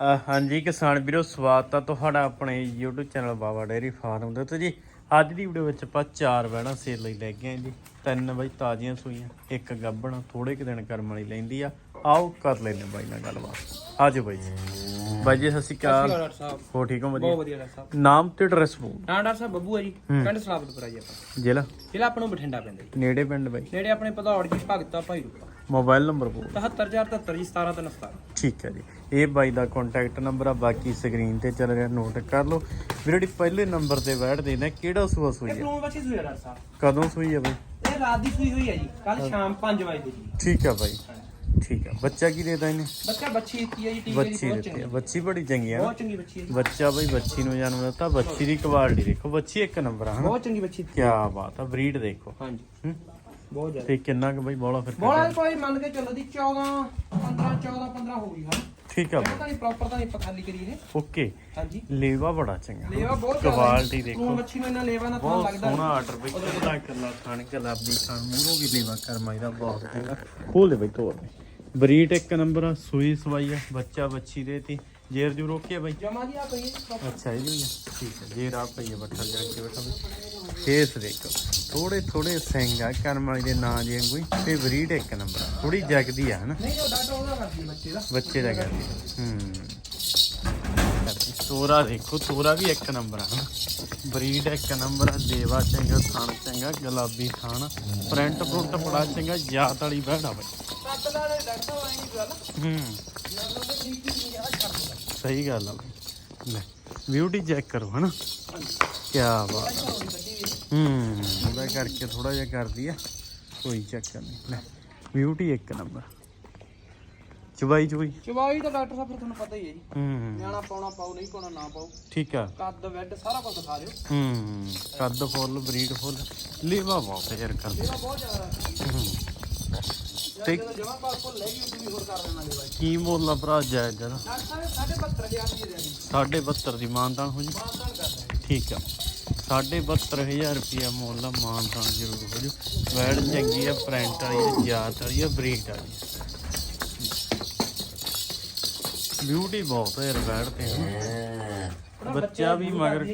ਹਾਂਜੀ ਕਿਸਾਨ ਵੀਰੋ ਸਵਾਗਤ ਆ ਤੁਹਾਡਾ ਆਪਣੇ YouTube channel Baba dairy farm ਦੇ ਉੱਤੇ ਜੀ। ਅੱਜ ਦੀ ਵੀਡੀਓ ਵਿੱਚ ਆਪਾਂ ਚਾਰ ਬੈਣਾ ਸੇਲ ਲਈ ਲੈ ਕੇ ਆਏ ਜੀ। ਤਿੰਨ ਬਈ ਤਾਜ਼ੀਆਂ ਸੂਈਆਂ ਇੱਕ ਗੱਬਣ ਥੋੜੇ ਕੁ ਦਿਨ ਕਰਮ ਵਾਲੀ ਲੈਂਦੀ ਆ। ਆਓ ਕਰ ਲੈਨੇ ਬਾਈ ਨਾਲ ਗੱਲਬਾਤ। ਆਜੋ ਬਾਈ ਜੀ। ਬਾਈ ਜੀ ਸਤਿ ਸ਼੍ਰੀ ਅਕਾਲ। ਹੋ ਠੀਕ ਹੋ ਬਹੁਤ ਵਧੀਆ ਡਾਕਟਰ ਸਾਹਿਬ। ਨਾਮ ਤੇ ਐਡਰੈਸ ਬੋਲ ਹਾਂ ਡਾਕਟਰ ਸਾਹਿਬ ਬੱਬੂ ਹੈ ਜੀ। ਪਿੰਡ ਸਲਾਬਤਪੁਰਾ ਜੀ ਆਪਾਂ। ਜ਼ਿਲ੍ਹਾ? ਜ਼ਿਲ੍ਹਾ ਆਪਾਂ ਨੂੰ ਬਠਿੰਡਾ ਪੈਂਦਾ ਜੀ। ਨੇੜੇ ਪਿੰਡ ਬਾਈ। ਨੇੜੇ ਆਪਣੇ ਭਦੌੜ ਜੀ ਭਗਤਾ ਭਾਈ ਰੂਪਾ। ਮੋਬਾਈਲ ਨੰਬਰ ਬੋਲ 77477 ਜੀ 17317 ਠੀਕ ਹੈ ਜੀ। ਇਹ ਬਾਈ ਦਾ ਕੰਟੈਕਟ ਨੰਬਰ ਆ ਬਾਕੀ ਸਕਰੀਨ ਤੇ ਚੱਲ ਰਿਹਾ ਨੋਟ ਕਰ ਲਓ। ਵੀਰ ਪਹਿਲੇ ਨੰਬਰ ਤੇ ਬੈਠ ਦੇ ਨੇ ਕਿਹੜਾ ਸੂਆ ਸੂਈ ਹੈ ਕਿਉਂ ਬੱਚੀ ਸੂਈ ਆ ਡਾਕਟਰ ਸਾਹਿਬ ਕਦੋਂ ਸੂਈ ਹੈ ਬਾਈ? ਇਹ ਰਾਤ ਦੀ ਸੂਈ ਹੋਈ ਹੈ ਜੀ ਕੱਲ ਸ਼ਾਮ 5 ਵਜੇ ਦੀ ਠੀਕ ਆ ਬਾਈ। ਠੀਕ ਆ। ਬੱਚਾ ਕੀ ਦੇਦਾ ਇਹਨੇ? ਬੱਚਾ ਬੱਚੀ ਦਿੱਤੀ ਹੈ ਜੀ ਟੀਕੇ ਦੀ ਬੱਚੀ ਬਹੁਤ ਦਿੱਤੀ ਚੰਗੀ। ਬੱਚੀ ਬੜੀ ਚੰਗੀ ਨਾ। ਬਹੁਤ ਚੰਗੀ ਬੱਚੀ ਹੈ ਬੱਚਾ ਬਈ ਬੱਚੀ ਨੂੰ ਜਨਮ ਦਿੱਤਾ ਬੱਚੀ ਦੀ ਕੁਆਲਿਟੀ ਦੇਖੋ ਬੱਚੀ ਇੱਕ ਨੰਬਰ ਹਨਾ? ਬਹੁਤ ਚੰਗੀ ਬੱਚੀ ਕੀ ਬਾਤ ਆ ਬਰੀਡ ਦੇਖੋ। ਹਾਂਜੀ। ਹੂੰ? ਬਹੁਤ ਜ਼ਿਆਦਾ। ਤੇ ਕਿੰਨਾ ਕੁ ਬਈ ਬੋਲਾ ਫਿਰ ਬੋਲਾ ਕੋਈ ਮੰਨ ਕੇ ਚੱਲੋ ਦੀ 14 15 14 15 ਹੋ ਗਈ ਹਾਂ ਠੀਕ ਆ ਇਹ ਤਾਂ ਨਹੀਂ ਪ੍ਰੋਪਰ ਤਾਂ ਨਹੀਂ ਆਪਾਂ ਖਾਲੀ ਕਰੀ ਇਹ ਓਕੇ। ਹਾਂਜੀ। ਲੇਵਾ ਬੜਾ ਚੰਗਾ। ਲੇਵਾ ਬਹੁਤ ਕੁਆਲਿਟੀ ਦੇਖੋ। ਬੱਚੀ ਨੂੰ ਇਹਨਾਂ ਲੇਵਾ ਨਾ ਤਾਂ ਬਹੁਤ ਲੱਗਦਾ ਸੋਹਣਾ ਆਰਡਰ ਬਈ। ਕੱਲਾ ਕੱਲਾ ਖਾਣ ਗੁਲਾਬੀ ਖਾਣ। ਮੂੰਹੋਂ ਵੀ ਲੇਵਾ ਕਰਮਾਈ ਦਾ ਬਹੁਤ ਚੰਗਾ। ਖੋਲ ਦੇ ਬਈ ਤੋੜ। ਦੇ ਬਰੀਡ ਇੱਕ ਨੰਬਰ ਆ ਸੂਈ ਸਵਾਈ ਆ ਬੱਚਾ ਬੱਚੀ ਦੇ ਤੀ। ਜੇਰ ਜੂ ਰੋਕਿਆ ਬਈ? ਜਮਾ ਜੀ ਆ ਪਈ ਅੱਛਾ ਇਹ ਵੀ ਠੀਕ ਹੈ ਜੇਰ ਆ ਪਈ ਆ ਬੱਠਾ ਜਾ ਕੇ ਬੈਠਾ ਫੇਸ ਦੇਖੋ। ਥੋੜੇ ਥੋੜੇ ਸਿੰਘ ਆ ਕਰਮ ਵਾਲੀ ਦੇ ਨਾਂ ਜੇ ਕੋਈ ਤੇ ਬਰੀਡ ਇੱਕ ਨੰਬਰ ਥੋੜੀ ਜਗਦੀ ਆ ਹਨਾ? ਨਹੀਂ ਉਹ ਡਾਟਾ ਉਹਦਾ ਕਰਦੀ ਬੱਚੇ ਦਾ। ਬੱਚੇ ਦਾ ਕਰਦੀ ਹੂੰ। ਤੋਰਾ ਦੇਖੋ ਤੋਰਾ ਵੀ ਇੱਕ ਨੰਬਰ ਆ ਬਰੀਡ ਇੱਕ ਨੰਬਰ ਆ ਦੇਵਾ ਚੰਗਾ ਥਣ ਚੰਗਾ ਗੁਲਾਬੀ ਥਣ ਪ੍ਰਿੰਟ ਪ੍ਰਿੰਟ ਬੜਾ ਚੰਗਾ ਜਾਤ ਵਾਲੀ ਬਹਿੜਾ ਬਈ ਕੱਟ ਦਾ ਡਾਟਾ ਗੱਲ। ਹੂੰ। ਸਹੀ ਗੱਲ ਆ। ਬਈ ਲੈ ਬਿਊਟੀ ਚੈੱਕ ਕਰੋ ਹਨਾ? ਕੀ ਬਾਤ ਹੂੰ। ਉਹਦਾ ਕਰਕੇ ਥੋੜਾ ਜਿਹਾ ਕਰਦੀ ਆ। ਕੋਈ ਚੱਕਰ ਨਹੀਂ। ਲੈ ਬਿਊਟੀ ਇੱਕ ਨੰਬਰ ਚੁਬਾਈ ਚੁਬਾਈ। ਚਵਾਈ ਤਾਂ ਡਾਕਟਰ ਸਾਹਿਬ ਫਿਰ ਤੁਹਾਨੂੰ ਪਤਾ ਹੀ ਹੈ ਜੀ। ਹੂੰ। ਨਿਆਣਾ ਪਾਉਣਾ ਪਾਉ ਨਹੀਂ ਪਾਉਣਾ ਨਾ ਪਾਉ ਠੀਕ ਆ। ਕੱਦ ਵੈਡ ਸਾਰਾ ਕੁਝ ਦਿਖਾ ਦਿਓ। ਹੂੰ। ਕੱਦ ਫੁੱਲ ਬਰੀਡ ਫੁੱਲ। ਲੀਵਾ ਬਹੁਤ ਯਾਰ ਕਰਦੀ। ਬਹੁਤ ਜ਼ਿਆਦਾ ਤੇ ਜਮਾ ਪਾਸ ਕੋਲ ਲੈ ਗਈ ਵੀ ਹੋਰ ਕਰ ਦੇਣਾ ਬਾਈ ਕੀ ਮੁੱਲ ਆ ਭਰਾ ਜਾਇਜ਼ ਜਰਾ ਡਾਕਟਰ ਸਾਹਿਬ 72000 ਦੀ ਦੇ ਦੇਣੀ ਸਾਢੇ 72 ਦੀ ਮਾਨਤਾਨ ਹੋ ਜੀ। ਕਰਦਾ ਠੀਕ ਆ। 72000 ਰੁਪਿਆ ਮੁੱਲ ਆ ਮਾਨਤਾਨ ਜ਼ਰੂਰ ਹੋ ਜੂ ਵੈੜ ਚੰਗੀ ਆ ਪ੍ਰਿੰਟ ਵਾਲੀ ਆ ਜਾਤ ਵਾਲੀ ਆ ਬਰੀਡ ਵਾਲੀ ਬਿਊਟੀ ਬਹੁਤ ਹੈ ਯਾਰ ਵੈੜ ਤੇ। ਬੱਚਾ ਵੀ ਮਗਰ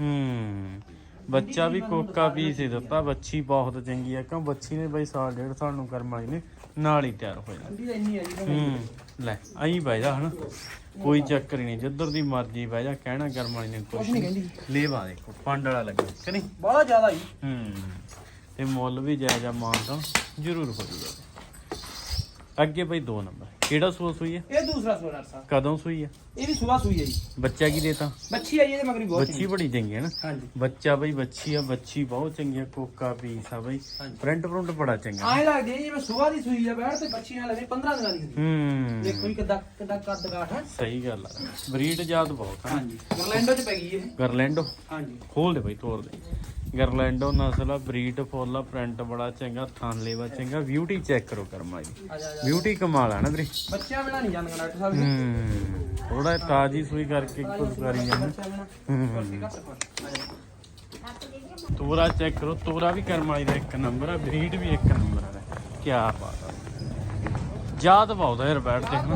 ਹੂੰ ਬੱਚਾ ਵੀ ਕੋਕਾ ਪੀਸ ਹੀ ਦਿੱਤਾ ਬੱਚੀ ਬਹੁਤ ਚੰਗੀ ਆ ਕਿਉਂ ਬੱਚੀ ਨੇ ਬਈ ਸਾਲ ਡੇਢ ਸਾਲ ਨੂੰ ਕਰਮ ਵਾਲੀ ਨੇ ਨਾਲ ਹੀ ਤਿਆਰ ਹੋ ਜਾਣਾ। ਠੰਡੀ ਤਾਂ ਇੰਨੀ ਹੈ ਜੀ ਹੂੰ। ਲੈ ਆਈ ਬਹਿ ਜਾ ਹਨਾ। ਕੋਈ ਚੱਕਰ ਹੀ ਨਹੀਂ ਜਿੱਧਰ ਦੀ ਮਰਜ਼ੀ ਬਹਿ ਜਾ ਕਹਿਣਾ ਕਰਮ ਵਾਲੀ ਨੇ ਕੁਛ ਨਹੀਂ। ਕਹਿੰਦੀ। ਲੇਵਾ ਦੇਖੋ ਪੰਡ ਵਾਲਾ ਲੱਗਾ ਕਿ ਨਹੀਂ? ਬਹੁਤ ਜ਼ਿਆਦਾ ਜੀ। ਹੂੰ ਤੇ ਮੁੱਲ ਵੀ ਜਾਇਜ਼ਾ ਮਾਨਤਾ ਜ਼ਰੂਰ ਹੋ ਜੂਗਾ ਅੱਗੇ ਬਈ 2 ਨੰਬਰ। ਕਿਹੜਾ ਸੂਆ ਸੂਈ ਹੈ? ਇਹ ਦੂਸਰਾ ਸੋ ਡਾਕਟਰ ਸਾਹਿਬ। ਕਦੋਂ ਸੂਈ ਹੈ? ਇਹ ਵੀ ਸਵੇਰ ਸੂਈ ਹੈ ਜੀ। ਬੱਚਾ ਕੀ ਦੇਤਾ? ਬੱਚੀ ਆਈ ਇਹਦੇ ਮਗਰ ਵੀ ਬਹੁਤ ਬੱਚੀ ਬੜੀ ਚੰਗੀ ਹੈ ਨਾ? ਹਾਂਜੀ। ਬੱਚਾ ਬਈ ਬੱਚੀ ਆ ਬੱਚੀ ਬਹੁਤ ਚੰਗੀ ਆ ਕੋਕਾ ਪੀਸ ਆ ਬਈ। ਹਾਂਜੀ। ਪ੍ਰਿੰਟ ਪ੍ਰਿੰਟ ਬੜਾ ਚੰਗਾ। ਆਏ ਲੱਗਦੀ ਹੈ ਜਿਵੇਂ ਦੀ ਸੂਈ ਆ ਬੈਠ ਤੇ ਬੱਚੀ ਨਾਲ ਲੱਗੇ 15 ਦਿਨਾਂ ਦੀ ਹੁੰਦੀ ਹੂੰ। ਦੇਖੋ ਜੀ ਕਿੱਦਾਂ ਕਿੱਦਾਂ ਕੱਦ ਕਾਠ ਹੈ। ਸਹੀ ਗੱਲ ਆ। ਬਰੀਡ ਜਾਤ ਬਹੁਤ ਆ। ਹਾਂਜੀ। ਗਰਲੈਂਡੋ ਚ ਪੈ ਗਈ ਇਹ। ਗਰਲੈਂਡੋ? ਹਾਂਜੀ। ਖੋਲ ਦੇ ਬਈ ਤੋੜ ਦੇ। ਗਰਲੈਂਡੋ ਨਸਲ ਆ ਬਰੀਡ ਫੁੱਲ ਆ ਪ੍ਰਿੰਟ ਬੜਾ ਚੰਗਾ ਥਾਨ ਲੇਵਾ ਚੰਗਾ। ਬਿਊਟੀ ਚੈੱਕ ਕਰੋ ਕਰਮਾ ਜੀ। ਜਾ ਜਾ। ਬਿਊਟੀ ਕਮਾਲ ਆ ਨਾ ਵੀਰੇ। ਬੱਚਿਆਂ ਬਿਨਾ ਨਹੀਂ ਜਾਂਦੀਆਂ ਡਾਕਟਰ ਸਾਹਿਬ ਹੂੰ ਥੋੜਾ ਤਾਜੀ ਸੂਈ ਕਰਕੇ ਕੁਝ ਕਰੀ ਜਾਂਦੇ ਜਾ। ਤੋਰਾ ਚੈੱਕ ਕਰੋ ਤੋਰਾ ਵੀ ਕਰਮ ਵਾਲੀ ਦਾ ਇੱਕ ਨੰਬਰ ਆ ਬਰੀਡ ਵੀ ਇੱਕ ਨੰਬਰ ਆ। ਕੀ ਬਾਤ ਆ। ਯਾਦ ਬਹੁਤ ਯਾਰ ਡਾਕਟਰ ਸਾਹਿਬ।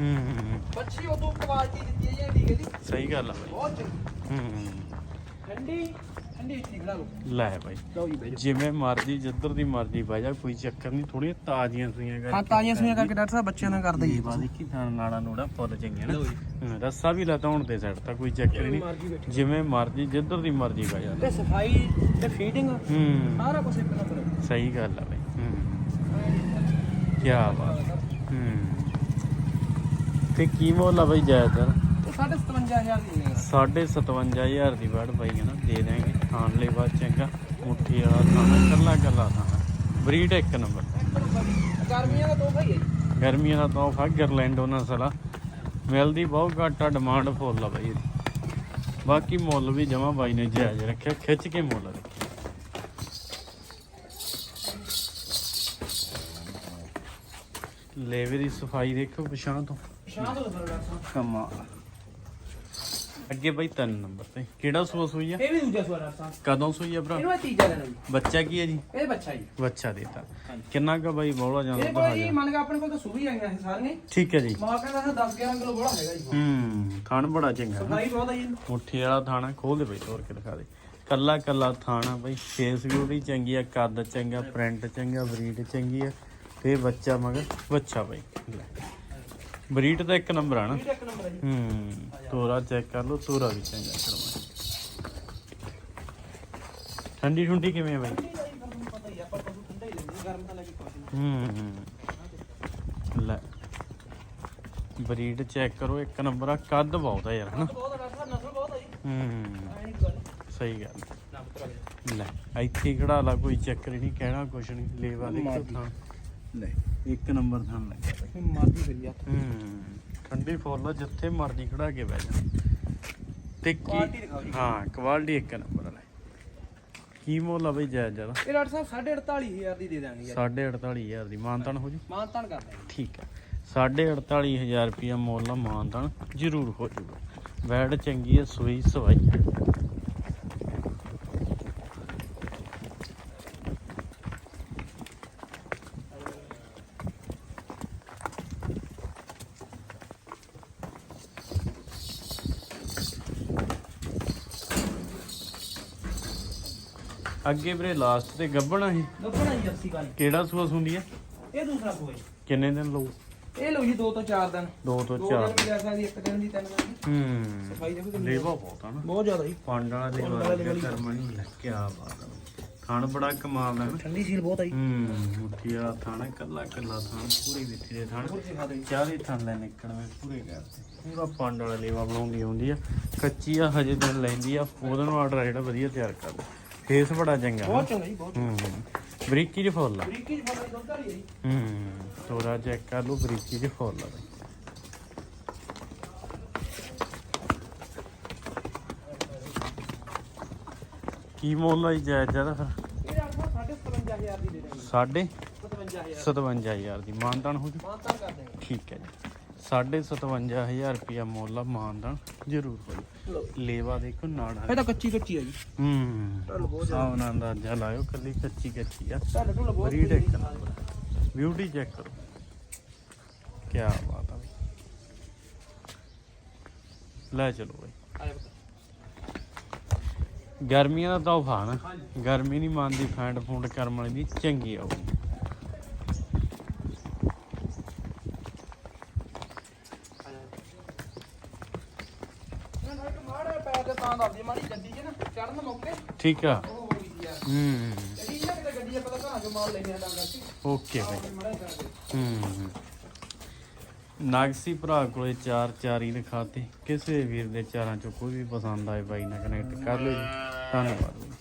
ਹੂੰ ਹੂੰ, ਬੱਚੀ ਉਦੋਂ ਕੁਆਲਿਟੀ ਦਿੱਤੀ ਹੈ ਜੀ ਜੀ ਸਹੀ ਗੱਲ ਆ ਬਾਈ। ਬਹੁਤ ਚੰਗੀ। ਹੂੰ। ਠੰਡੀ। ਠੰਡੀ ਇੱਥੇ ਖੜਾ ਲਓ। ਲੈ ਬਾਈ। ਲਓ ਜੀ ਬੈਠੋ ਜਿਵੇਂ ਮਰਜ਼ੀ ਜਿੱਧਰ ਦੀ ਮਰਜ਼ੀ ਬਹਿ ਜਾ ਕੋਈ ਚੱਕਰ ਨਹੀਂ ਥੋੜੀਆਂ ਤਾਜ਼ੀਆਂ ਸੂਈਆਂ ਕਰਕੇ ਹਾਂ ਤਾਜ਼ੀਆਂ ਸੂਈਆਂ ਕਰਕੇ ਡਾਕਟਰ ਸਾਹਿਬ ਬੱਚਿਆਂ ਨਾਲ ਕਰਦੇ ਜੀ। ਬਾਦੀ ਕੀ ਥਾਣ ਨਾੜਾ ਨੂੜਾ ਫੁੱਲ ਚੰਗੀਆਂ ਨਾ। ਰੱਸਾ ਵੀ ਲਤਾਉਣ ਦੇ ਸਾਈਡ ਤਾਂ ਕੋਈ ਚੱਕਰ ਨਹੀਂ। ਜਿਵੇਂ ਮਰਜ਼ੀ ਜਿੱਧਰ ਦੀ ਮਰਜ਼ੀ ਬਹਿ ਜਾ ਤੇ ਸਫ਼ਾਈ ਤੇ ਫੀਡਿੰਗ ਸਾਰਾ ਕੁਝ ਇੱਕ ਨੰਬਰ ਸਹੀ ਗੱਲ ਆ ਬਾਈ। ਹੂੰ। ਕੀ ਬਾਤ। ਹੂੰ। ਤੇ ਕੀ ਮੁੱਲ ਬਾਈ ਜਾਇਦਾਰ 57000 ਦੀ ਨਹੀਂ ਸਾਢੇ 57000 ਦੀ ਵੜ ਪਈ ਹੈ ਨਾ ਦੇ ਦੇਾਂਗੇ ਖਾਣ ਲਈ ਬਾਅਦ ਚੰਗਾ ਮੁੱਠੀ ਵਾਲਾ ਖਾਣਾ ਕੱਲਾ ਕੱਲਾ ਖਾਣਾ। ਬਰੀਡ ਇੱਕ ਨੰਬਰ। ਗਰਮੀਆਂ ਦਾ ਤੋਹਫਾ ਹੀ ਹੈ ਗਰਮੀਆਂ ਦਾ ਤੋਹਫਾ ਗਰਲੈਂਡੋ ਨਸਲ ਆ ਮਿਲਦੀ ਬਹੁਤ ਘੱਟ ਆ ਡਿਮਾਂਡ ਫੁੱਲ ਆ ਬਾਈ ਇਹਦੀ। ਬਾਕੀ ਮੁੱਲ ਵੀ ਜਮਾ ਬਾਈ ਨੇ ਜਾਇਜ਼ ਰੱਖਿਆ ਖਿੱਚ ਕੇ ਮੁੱਲ ਰੱਖਿਆ। ਲੇਵੇ ਦੀ ਸਫ਼ਾਈ ਦੇਖੋ ਪਛਾਣ ਤੋਂ। ਜਾਓ ਡਾਕਟਰ ਸਾਹਿਬ ਕਮਾਲ ਅੱਗੇ ਬਾਈ ਤਿੰਨ ਨੰਬਰ ਤੇ। ਕਿਹੜਾ ਸੂਆ ਸੂਈ ਆ? ਇਹ ਵੀ ਦੂਜਾ ਸਵਾਲ ਸਾਹਿਬ ਕਦੋਂ ਸੂਈ ਆ ਭਰਾ? ਇਹਨੂੰ ਇਹ ਤੀਜਾ ਦੇਣਾ ਜੀ। ਬੱਚਾ ਕੀ ਹੈ ਜੀ? ਇਹ ਬੱਚਾ ਜੀ। ਬੱਚਾ ਦੇਤਾ। ਕਿੰਨਾ ਕਾ ਬਾਈ ਬੋਲਾ ਜਾਂਦਾ ਇਹ ਜੀ ਮੰਨ ਕੇ ਆਪਣੇ ਕੋਲ ਤਾਂ ਸੂਈ ਆਈਆਂ ਇਹ ਸਾਰੀਆਂ। ਠੀਕ ਹੈ ਜੀ। ਮਾਂ ਕਹਿੰਦਾ ਹੈ 10 11 ਕਿਲੋ ਬੜਾ ਹੈਗਾ ਜੀ। ਹੂੰ ਥਣ ਬੜਾ ਚੰਗਾ। ਸਫ਼ਾਈ ਬਹੁਤ ਆ ਜੀ। ਮੁੱਠੀ ਵਾਲਾ ਥਾਣਾ ਖੋਲ ਦੇ ਬਈ ਤੋੜ ਕੇ ਦਿਖਾ ਦੇ। ਕੱਲਾ ਕੱਲਾ ਥਾਣਾ ਬਈ। ਫੇਸ ਵੀ ਉਹਦੀ ਚੰਗੀ ਆ ਕੱਦ ਚੰਗਾ ਪ੍ਰਿੰਟ ਚੰਗਾ ਬਰੀਡ ਚੰਗੀ ਆ। ਤੇ ਬੱਚਾ ਮਗਰ ਬੱਚਾ ਬਈ। ਲੈ। ਬਰੀਡ ਤਾਂ ਇੱਕ ਨੰਬਰ ਆ ਨਾ। ਇਹ ਇੱਕ ਨੰਬਰ ਹੈ ਜੀ। ਹੂੰ ਤੋਰਾ ਚੈੱਕ ਕਰ ਲਓ ਤੋਰਾ ਵੀ ਚੰਗਾ ਕਰਵਾ ਠੰਡੀ ਠੁੰਡੀ ਕਿਵੇਂ ਆ ਬਈ? ਪਤਾ ਹੀ ਆ ਆਪਾਂ ਪਸ਼ੂ ਠੰਡਾ ਹੀ ਲੈਂਦੇ ਗਰਮ ਤਾਂ ਲੈ ਕੇ ਕੁਛ ਨਹੀਂ ਹੂੰ ਲੈ ਬਰੀਡ ਚੈੱਕ ਕਰੋ ਇੱਕ ਨੰਬਰ ਆ ਕੱਦ ਬਹੁਤ ਆ ਯਾਰ ਹਨਾ? ਬਹੁਤ ਆ ਡਾਕਟਰ ਸਾਹਿਬ ਨਸਲ ਬਹੁਤ ਆ ਜੀ। ਹੂੰ ਐਂ ਨਹੀਂ ਗੱਲ। ਸਹੀ ਗੱਲ। ਲੈ ਇੱਥੇ ਹੀ ਖੜਾ ਲਾ ਕੋਈ ਚੱਕਰ ਹੀ ਨਹੀਂ ਕਹਿਣਾ ਕੁਛ ਨਹੀਂ ਲੇਵਾ ਮਾਰਦੀ। ਥਾਂ। ਲੈ ਇੱਕ ਨੰਬਰ ਥਾਂ ਲੱਗਿਆ ਬਈ। ਇਹ ਮਾਦੀ ਕਰੀ ਆ ਹੂੰ ਠੰਡੀ ਫੁੱਲ ਆ, ਜਿੱਥੇ ਮਰਜ਼ੀ ਖੜਾ ਕੇ ਬਹਿ ਜਾ। ਤੇ Quality ਕੀ ਦਿਖਾਓ ਜੀ। ਹਾਂ ਕੁਆਲਿਟੀ ਇੱਕ ਨੰਬਰ ਲੈ ਕੀ ਮੁੱਲ ਆ ਬਈ ਜਾਇਜ਼ ਜ਼ਿਆਦਾ ਇਹ ਡਾਕਟਰ ਸਾਹਿਬ 48500 ਦੀ ਦੇ ਦਾਂਗੇ ਯਾਰ 48500 ਦੀ। ਮਾਨਤਾਨ ਹੋ ਜੀ? ਮਾਨ ਤਾਨ ਕਰ ਦਾਂਗੇ ਠੀਕ ਹੈ 48500 ਰੁਪਿਆ ਮੁੱਲ ਆ ਮਾਨਤਾਨ ਜ਼ਰੂਰ ਹੋ ਜੂਗਾ ਵੈੜ ਚੰਗੀ ਹੈ ਸੂਈ ਸਵਾਈ ਹੈ ਅੱਗੇ ਵੀਰੇ ਲਾਸਟ ਤੇ ਗੱਬਣਾ ਸੀ ਗੱਪਣਾ ਜੀ 80 ਕਾਲੀ ਕਿਹੜਾ ਸੂਆ ਸੁੰਦੀ ਹੈ ਇਹ ਦੂਸਰਾ ਕੋਈ ਕਿੰਨੇ ਦਿਨ ਲਊ? ਇਹ ਲਓ ਜੀ 2 ਤੋਂ 4 ਦਿਨ। ਦੋ ਤੋਂ ਦੋ ਚਾਰ ਦਿਨ ਵੀ ਲੈ ਸਕਦੀ ਇੱਕ ਦਿਨ ਦੀ ਤਿੰਨ ਦਿਨ ਦੀ। ਹੂੰ। ਸਫ਼ਾਈ ਦੇਖੋ ਕਿੰਨੀ ਲੇਵਾ ਬਹੁਤ ਆ ਨਾ। ਬਹੁਤ ਜ਼ਿਆਦਾ ਜੀ। ਪੰਡ ਵਾਲਾ ਲੇਵਾ ਲੱਗਿਆ ਕਰਮਾ ਨਹੀਂ ਲੈ ਕੀ ਬਾਤ ਆ। ਥਣ ਬੜਾ ਕਮਾਲ ਦਾ ਨਾ। ਠੰਡੀ ਸੀਲ ਬਹੁਤ ਆ ਜੀ। ਹੂੰ ਮੁੱਠੀ ਵਾਲਾ ਥਣ ਕੱਲਾ ਕੱਲਾ ਥਣ ਪੂਰੀ ਵਿੱਥੀ ਦੇ ਥਣ। ਦੇ ਚਾਰੇ ਥਣ ਲੈ ਨਿਕਲਵੇਂ ਪੂਰੇ ਕਰਦੇ ਪੂਰਾ ਪੰਡ ਵਾਲਾ ਲੇਵਾ ਬਣਾਉਂਦੀ ਆਉਂਦੀ ਆ। ਕੱਚੀ ਆ ਹਜੇ ਦਿਨ ਲੈਂਦੀ ਆ। ਉਹਦੇ ਨੂੰ ਆਰਡਰ ਜਿਹੜਾ ਵਧੀਆ ਤਿਆਰ ਕਰਦਾ। ਫੇਸ ਬੜਾ ਚੰਗਾ। ਬਹੁਤ ਚੰਗਾ ਜੀ ਬਹੁਤ ਹੂੰ ਬਰੀਕੀ ਚ ਫੁੱਲ ਆ। ਬਰੀਕੀ ਜਿਹੀ ਫੋਟੋ ਦੁੱਧ ਵਾਲੀ ਹੈ ਜੀ। ਹੂੰ ਤੋਰਾ ਚੈੱਕ ਕਰ ਲਓ ਬਰੀਕੀ ਚ ਫੁੱਲ ਆ ਕੀ ਮੁੱਲ ਆਈ ਜਾਇਜ਼ ਜ਼ਿਆਦਾ ਫਿਰ? ਇਹ ਸਾਹਿਬ 57000 ਦੀ ਦੇ ਦਾਂਗੇ ਸਾਢੇ 57000 57000 ਦੀ ਮਾਨਤਾਨ ਹੋ ਜੂ? ਮਾਨ ਤਾਨ ਕਰ ਦਾਂਗੇ ਠੀਕ ਹੈ ਜੀ। ਸਾਢੇ 57000 ਰੁਪਿਆ ਮੁੱਲ ਆ ਮਾਨਤਾਨ ਜ਼ਰੂਰ ਹੋ ਜੂ। ਲੇਵਾ ਦੇਖੋ ਨਾੜਾ ਇਹ ਤਾਂ ਕੱਚੀ ਕੱਚੀ ਆ ਜੀ। ਹੂੰ। ਢੱਲ ਬਹੁਤ ਸਾਵ ਨਾਲ ਅੰਦਾਜ਼ਾ ਲਾਇਓ ਕੱਲੀ ਕੱਚੀ ਕੱਚੀ ਆ। ਬਰੀਡ ਇੱਕ। ਨੰਬਰ ਬਿਊਟੀ ਚੈੱਕ ਕਰੋ। ਕੀ ਬਾਤ ਆ ਲੈ ਚਲੋ ਬਈ। ਆ ਜਾ ਪੁੱਤ। ਗਰਮੀਆਂ ਦਾ ਤੋਹਫਾ ਨਾ। ਗਰਮੀ ਨਹੀਂ ਮੰਨਦੀ ਫੈਂਡ ਫੂੰਡ ਕਰਮ ਵਾਲੀ ਦੀ ਚੰਗੀ ਆਊਗੀ ਇਹਨਾਂ ਦਾ ਇੱਕ ਮਾੜਾ ਪੈਰ ਤੇ ਤਾਂ ਦੱਸਦੀ ਮਾੜੀ ਗੱਡੀ 'ਚ ਨਾ ਚੜਨ ਮੌਕੇ ਠੀਕ ਆ। ਉਹ ਹੋ। ਗਈ ਸੀ ਹੂੰ ਗੱਡੀ ਨਾ ਕਿਤੇ ਗੱਡੀ 'ਚ ਪਤਾ ਘਰਾਂ 'ਚੋਂ ਮਾਲ ਲੈਣੇ ਆ ਤਾਂ ਕਰਕੇ ਓਕੇ ਬਈ। ਆਹ ਮਾੜਾ ਹੂੰ। ਨਾਗਸੀ ਭਰਾ ਕੋਲੇ ਚਾਰ ਚਾਰ ਹੀ ਲਿਖਾਤੇ ਕਿਸੇ ਵੀਰ ਦੇ ਚਾਰਾਂ ਚੋਂ ਕੋਈ ਵੀ ਪਸੰਦ ਆਏ ਬਾਈ ਨਾਲ ਕਨੈਕਟ ਕਰ ਲਿਓ ਜੀ। ਧੰਨਵਾਦ।